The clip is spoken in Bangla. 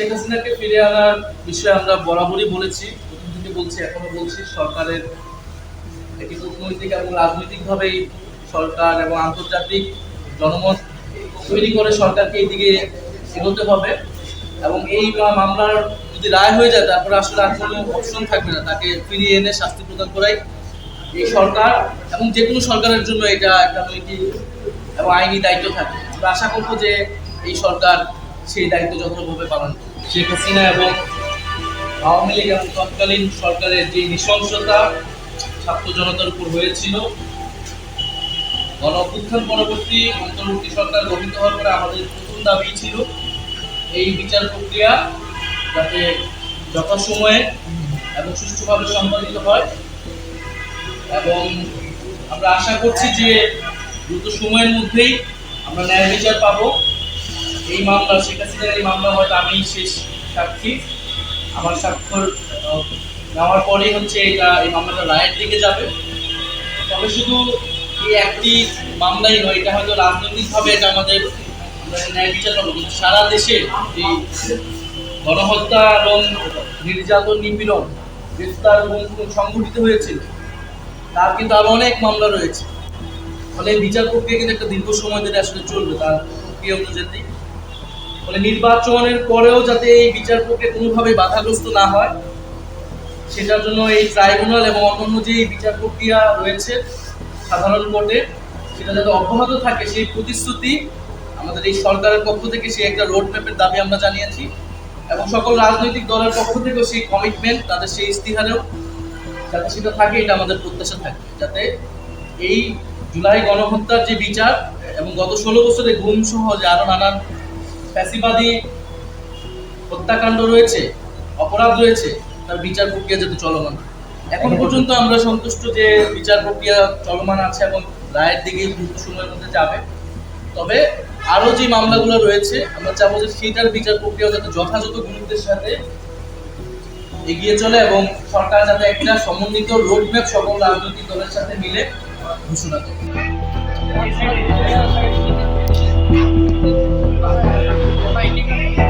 শেখ হাসিনাকে ফিরে আনার বিষয়ে আমরা বরাবরই বলেছি, প্রথম থেকে বলছি, এখনও বলছি, সরকারের একটি কূটনৈতিক এবং রাজনৈতিকভাবেই সরকার এবং আন্তর্জাতিক জনমত তৈরি করে সরকারকে এই দিকে এগোতে হবে এবং এই মামলার যদি রায় হয়ে যায়, তারপরে আসলে আর কোনো অপশন থাকবে না। তাকে ফিরিয়ে এনে শাস্তি প্রদান করাই এই সরকার এবং যে কোনো সরকারের জন্য এটা একটা নৈতিক এবং আইনি দায়িত্ব থাকে আশা করব যে এই সরকার সেই দায়িত্ব যথাযথভাবে পালন করবে। শেখ হাসিনা এবং আওয়ামী লীগ এবং তৎকালীন সরকারের যে নৃশংসতা ছাত্র জনতার উপর হয়েছিল, গণ অভ্যুত্থান পরবর্তী অন্তর্বর্তী সরকার গঠিত হওয়ার পরে আমাদের প্রথম দাবি ছিল, এই বিচার প্রক্রিয়া যাতে যথাসময়ে এবং সুষ্ঠুভাবে সম্পাদিত হয় এবং আমরা আশা করছি যে দ্রুত সময়ের মধ্যেই আমরা ন্যায় বিচার পাবো। এই মামলা শেখ হাসিনার এই মামলা হয়তো আমি শেষ সাক্ষী। আমার স্বাক্ষর নেওয়ার পরেই হচ্ছে এটা, এই মামলাটা রায়ের দিকে যাবে। তবে শুধু এই একটি মামলাই নয়, এটা হয়তো রাজনৈতিকভাবে এটা আমাদের ন্যায় বিচার পাবো কিন্তু সারা দেশে এই গণহত্যা এবং নির্যাতন নিপীড়ন গ্রেফতার এবং সংঘটিত হয়েছিল তার কিন্তু আরও অনেক মামলা রয়েছে। ফলে বিচার প্রক্রিয়া কিন্তু একটা দীর্ঘ সময় ধরে আসলে চলবে, তার প্রক্রিয়া অনুযায়ী ফলে নির্বাচনের পরেও যাতে এই বিচার প্রক্রিয়া কোনোভাবে বাধাগ্রস্ত না হয়, সেটার জন্য এই ট্রাইব্যুনাল এবং অন্যান্য যে বিচার প্রক্রিয়া রয়েছে সাধারণ কোর্টে, সেটা যাতে অব্যাহত থাকে, সেই প্রতিশ্রুতি আমাদের এই সরকারের পক্ষ থেকে, সেই একটা রোড ম্যাপের দাবি আমরা জানিয়েছি এবং সকল রাজনৈতিক দলের পক্ষ থেকেও সেই কমিটমেন্ট তাদের সেই ইস্তিহারেও যাতে সেটা থাকে, এটা আমাদের প্রত্যাশা থাকে। যাতে এই জুলাই গণহত্যার যে বিচার এবং গত ষোলো বছরে গুম সহ যে আরও নানান ফ্যাসিবাদী হত্যাকাণ্ড রয়েছে, অপরাধ রয়েছে, তার বিচার প্রক্রিয়া যাতে চলমান। এখন পর্যন্ত আমরা সন্তুষ্ট যে বিচার প্রক্রিয়া চলমান আছে এবং রায়ের দিকে দ্রুত সময়ের মধ্যে যাবে। তবে আরও যে মামলাগুলো রয়েছে, আমরা চাবো যে সেইটার বিচার প্রক্রিয়া যাতে যথাযথ গুরুত্বের সাথে এগিয়ে চলে এবং সরকার যাতে একটা সমন্বিত রোডম্যাপ সকল রাজনৈতিক দলের সাথে মিলে ঘোষণা করে। finding